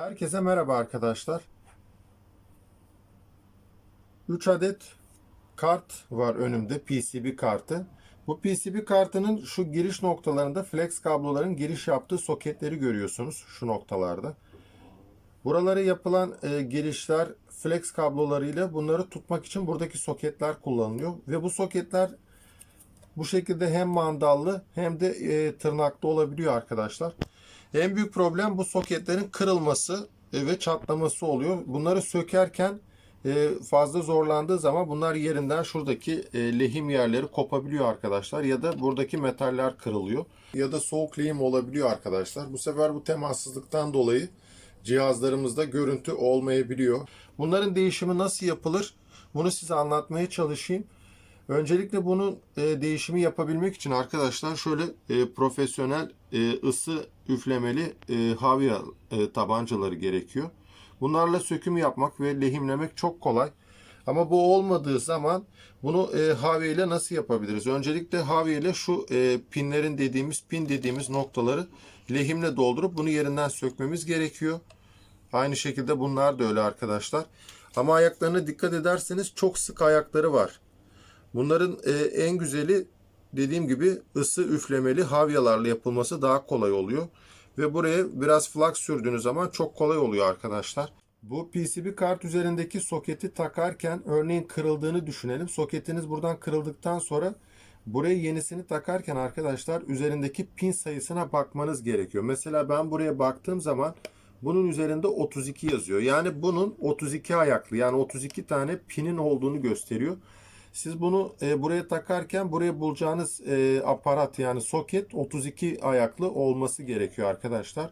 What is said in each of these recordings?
Herkese merhaba arkadaşlar. 3 adet kart var önümde PCB kartı. Bu PCB kartının şu giriş noktalarında flex kabloların giriş yaptığı soketleri görüyorsunuz şu noktalarda. Buralara yapılan e, girişler flex kablolarıyla bunları tutmak için buradaki soketler kullanılıyor ve bu soketler bu şekilde hem mandallı hem de e, tırnaklı olabiliyor arkadaşlar. En büyük problem bu soketlerin kırılması e, ve çatlaması oluyor. Bunları sökerken e, fazla zorlandığı zaman bunlar yerinden şuradaki e, lehim yerleri kopabiliyor arkadaşlar. Ya da buradaki metaller kırılıyor. Ya da soğuk lehim olabiliyor arkadaşlar. Bu sefer bu temassızlıktan dolayı cihazlarımızda görüntü olmayabiliyor. Bunların değişimi nasıl yapılır? Bunu size anlatmaya çalışayım. Öncelikle bunun e, değişimi yapabilmek için arkadaşlar şöyle e, profesyonel e, ısı üflemeli e, havya e, tabancaları gerekiyor. Bunlarla söküm yapmak ve lehimlemek çok kolay. Ama bu olmadığı zaman bunu e, havya ile nasıl yapabiliriz? Öncelikle havya ile şu e, pinlerin dediğimiz pin dediğimiz noktaları lehimle doldurup bunu yerinden sökmemiz gerekiyor. Aynı şekilde bunlar da öyle arkadaşlar. Ama ayaklarına dikkat ederseniz çok sık ayakları var. Bunların e, en güzeli dediğim gibi ısı üflemeli havyalarla yapılması daha kolay oluyor. Ve buraya biraz flux sürdüğünüz zaman çok kolay oluyor arkadaşlar. Bu PCB kart üzerindeki soketi takarken örneğin kırıldığını düşünelim. Soketiniz buradan kırıldıktan sonra buraya yenisini takarken arkadaşlar üzerindeki pin sayısına bakmanız gerekiyor. Mesela ben buraya baktığım zaman bunun üzerinde 32 yazıyor. Yani bunun 32 ayaklı yani 32 tane pinin olduğunu gösteriyor. Siz bunu e, buraya takarken buraya bulacağınız e, aparat yani soket 32 ayaklı olması gerekiyor arkadaşlar.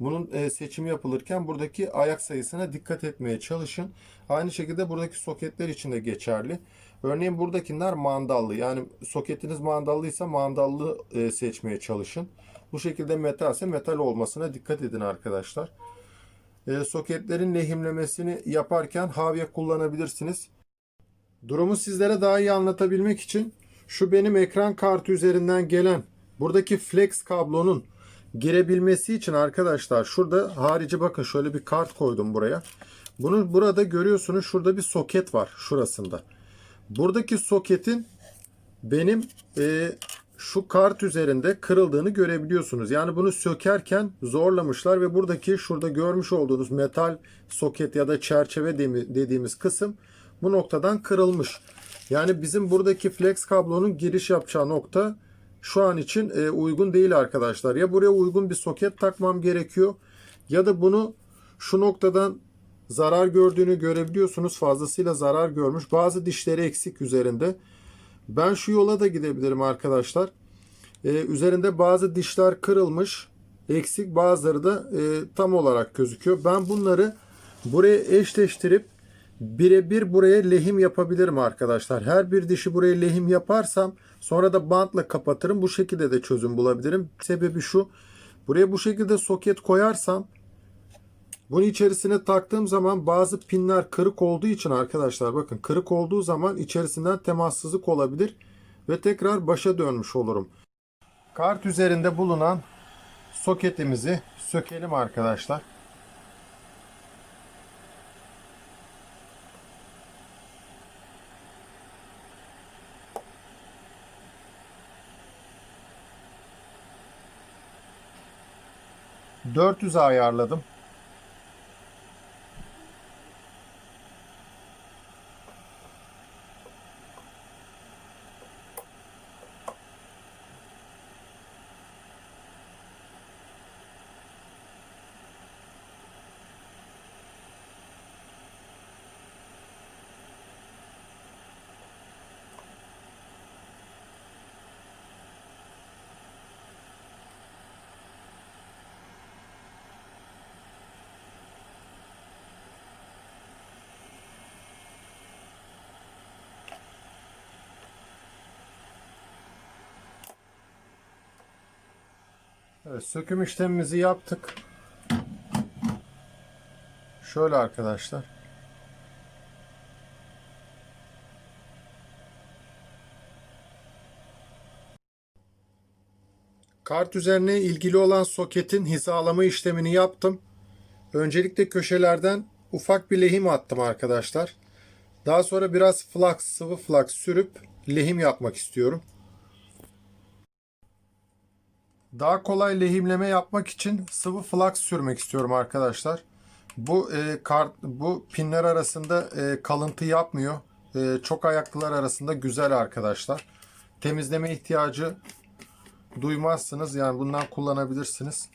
Bunun e, seçimi yapılırken buradaki ayak sayısına dikkat etmeye çalışın. Aynı şekilde buradaki soketler için de geçerli. Örneğin buradakiler mandallı. Yani soketiniz mandallıysa mandallı e, seçmeye çalışın. Bu şekilde metalse metal olmasına dikkat edin arkadaşlar. E, soketlerin lehimlemesini yaparken havya kullanabilirsiniz. Durumu sizlere daha iyi anlatabilmek için şu benim ekran kartı üzerinden gelen buradaki flex kablonun girebilmesi için arkadaşlar şurada harici bakın şöyle bir kart koydum buraya. Bunu burada görüyorsunuz şurada bir soket var şurasında. Buradaki soketin benim e, şu kart üzerinde kırıldığını görebiliyorsunuz. Yani bunu sökerken zorlamışlar ve buradaki şurada görmüş olduğunuz metal soket ya da çerçeve dediğimiz kısım bu noktadan kırılmış. Yani bizim buradaki flex kablonun giriş yapacağı nokta şu an için e, uygun değil arkadaşlar. Ya buraya uygun bir soket takmam gerekiyor ya da bunu şu noktadan zarar gördüğünü görebiliyorsunuz. Fazlasıyla zarar görmüş. Bazı dişleri eksik üzerinde. Ben şu yola da gidebilirim arkadaşlar. Ee, üzerinde bazı dişler kırılmış. Eksik bazıları da e, tam olarak gözüküyor. Ben bunları buraya eşleştirip birebir buraya lehim yapabilirim arkadaşlar. Her bir dişi buraya lehim yaparsam sonra da bantla kapatırım. Bu şekilde de çözüm bulabilirim. Sebebi şu. Buraya bu şekilde soket koyarsam bunun içerisine taktığım zaman bazı pinler kırık olduğu için arkadaşlar bakın kırık olduğu zaman içerisinden temassızlık olabilir ve tekrar başa dönmüş olurum. Kart üzerinde bulunan soketimizi sökelim arkadaşlar. ...400'e ayarladım. Evet, söküm işlemimizi yaptık. Şöyle arkadaşlar. Kart üzerine ilgili olan soketin hizalama işlemini yaptım. Öncelikle köşelerden ufak bir lehim attım arkadaşlar. Daha sonra biraz flux, sıvı flux sürüp lehim yapmak istiyorum. Daha kolay lehimleme yapmak için sıvı flux sürmek istiyorum arkadaşlar. Bu e, kart, bu pinler arasında e, kalıntı yapmıyor. E, çok ayaklılar arasında güzel arkadaşlar. Temizleme ihtiyacı duymazsınız. Yani bundan kullanabilirsiniz.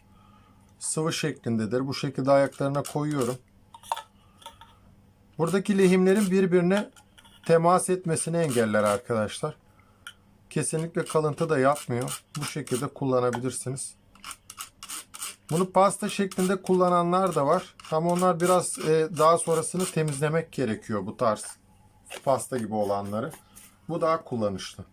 Sıvı şeklindedir. Bu şekilde ayaklarına koyuyorum. Buradaki lehimlerin birbirine temas etmesini engeller arkadaşlar. Kesinlikle kalıntı da yapmıyor. Bu şekilde kullanabilirsiniz. Bunu pasta şeklinde kullananlar da var. Ama onlar biraz e, daha sonrasını temizlemek gerekiyor bu tarz pasta gibi olanları. Bu daha kullanışlı.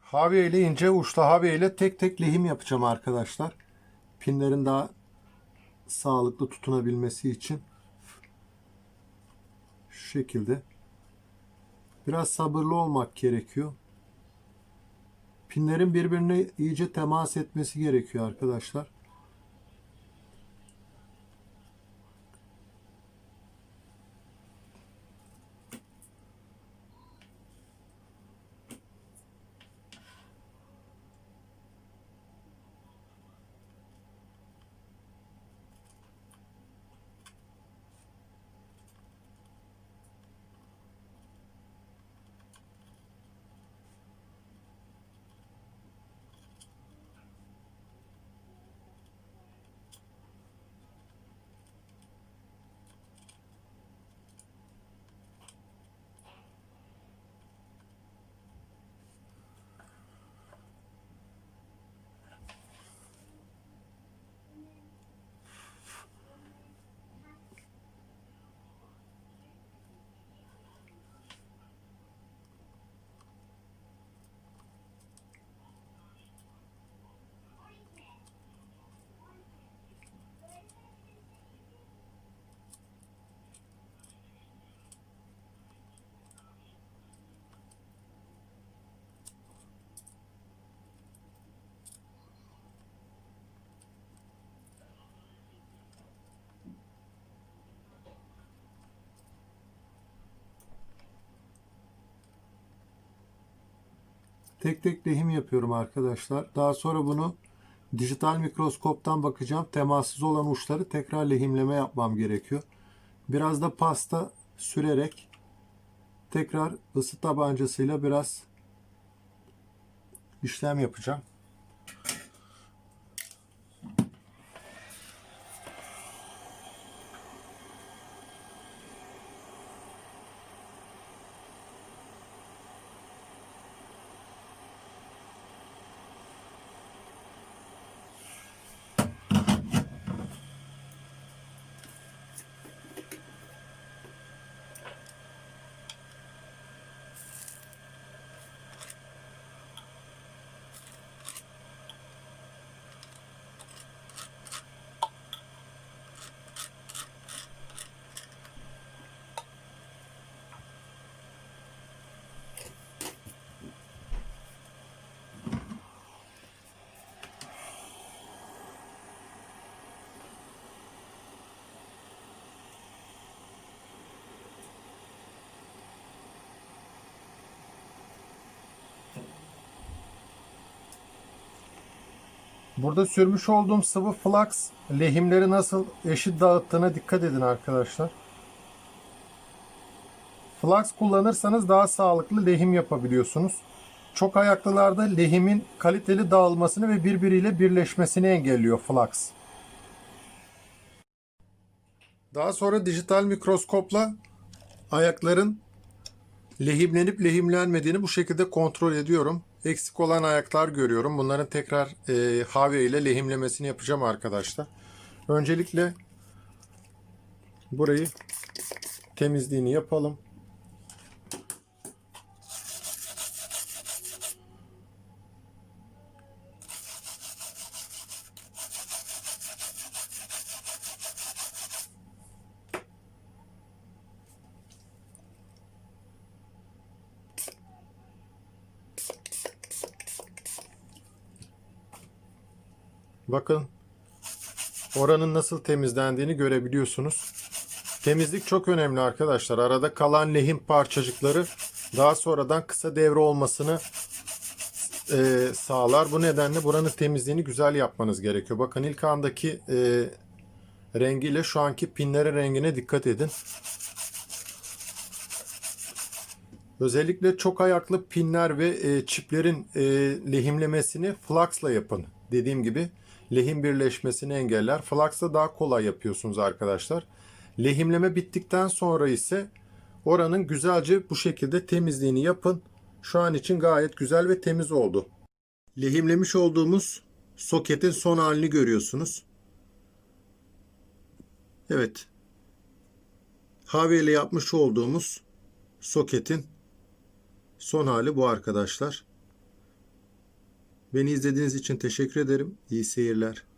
Havya ile ince uçlu havya ile tek tek lehim yapacağım arkadaşlar. Pinlerin daha sağlıklı tutunabilmesi için. Şu şekilde. Biraz sabırlı olmak gerekiyor. Pinlerin birbirine iyice temas etmesi gerekiyor arkadaşlar. Tek tek lehim yapıyorum arkadaşlar. Daha sonra bunu dijital mikroskoptan bakacağım. Temassız olan uçları tekrar lehimleme yapmam gerekiyor. Biraz da pasta sürerek tekrar ısı tabancasıyla biraz işlem yapacağım. Burada sürmüş olduğum sıvı flux lehimleri nasıl eşit dağıttığına dikkat edin arkadaşlar. Flux kullanırsanız daha sağlıklı lehim yapabiliyorsunuz. Çok ayaklılarda lehimin kaliteli dağılmasını ve birbiriyle birleşmesini engelliyor flux. Daha sonra dijital mikroskopla ayakların lehimlenip lehimlenmediğini bu şekilde kontrol ediyorum. Eksik olan ayaklar görüyorum. Bunların tekrar e, havya ile lehimlemesini yapacağım arkadaşlar. Öncelikle burayı temizliğini yapalım. Bakın oranın nasıl temizlendiğini görebiliyorsunuz. Temizlik çok önemli arkadaşlar. Arada kalan lehim parçacıkları daha sonradan kısa devre olmasını e, sağlar. Bu nedenle buranın temizliğini güzel yapmanız gerekiyor. Bakın ilk andaki e, rengiyle şu anki pinlerin rengine dikkat edin. Özellikle çok ayaklı pinler ve e, çiplerin e, lehimlemesini flux'la yapın. Dediğim gibi lehim birleşmesini engeller. Flux'la daha kolay yapıyorsunuz arkadaşlar. Lehimleme bittikten sonra ise oranın güzelce bu şekilde temizliğini yapın. Şu an için gayet güzel ve temiz oldu. Lehimlemiş olduğumuz soketin son halini görüyorsunuz. Evet. Havya ile yapmış olduğumuz soketin son hali bu arkadaşlar. Beni izlediğiniz için teşekkür ederim. İyi seyirler.